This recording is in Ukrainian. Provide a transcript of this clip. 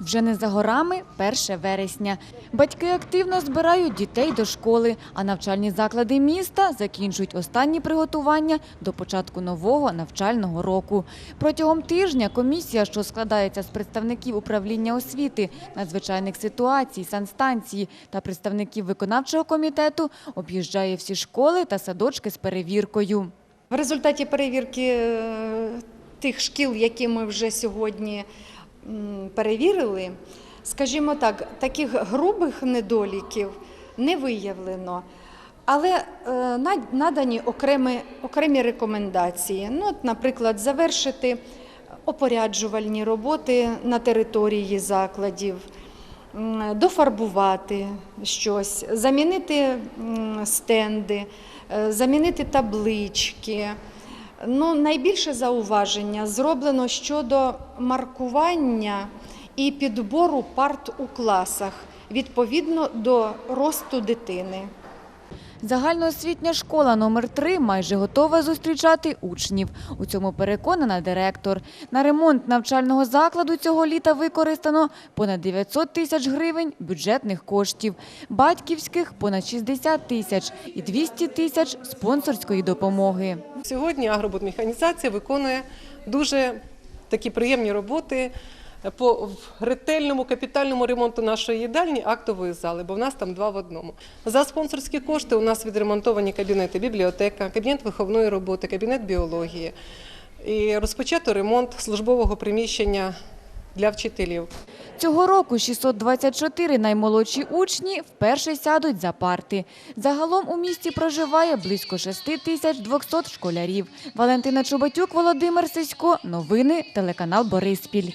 Вже не за горами 1 вересня. Батьки активно збирають дітей до школи, а навчальні заклади міста закінчують останні приготування до початку нового навчального року. Протягом тижня комісія, що складається з представників управління освіти, надзвичайних ситуацій, санстанції та представників виконавчого комітету, об'їжджає всі школи та садочки з перевіркою. В результаті перевірки е, тих шкіл, які ми вже сьогодні перевірили, скажімо так, таких грубих недоліків не виявлено. Але е, надані окремі, окремі рекомендації. Ну, от, наприклад, завершити опоряджувальні роботи на території закладів, дофарбувати щось, замінити стенди, е, замінити таблички. Ну, найбільше зауваження зроблено щодо маркування і підбору парт у класах відповідно до росту дитини. Загальноосвітня школа номер 3 майже готова зустрічати учнів. У цьому переконана директор. На ремонт навчального закладу цього літа використано понад 900 тисяч гривень бюджетних коштів, батьківських – понад 60 тисяч і 200 тисяч спонсорської допомоги. Сьогодні агробудмеханізація виконує дуже такі приємні роботи по ретельному капітальному ремонту нашої їдальні актової зали, бо в нас там два в одному. За спонсорські кошти у нас відремонтовані кабінети бібліотека, кабінет виховної роботи, кабінет біології. І розпочато ремонт службового приміщення для вчителів. Цього року 624 наймолодші учні вперше сядуть за парти. Загалом у місті проживає близько 6200 школярів. Валентина Чубатюк, Володимир Сисько. Новини телеканал Бориспіль.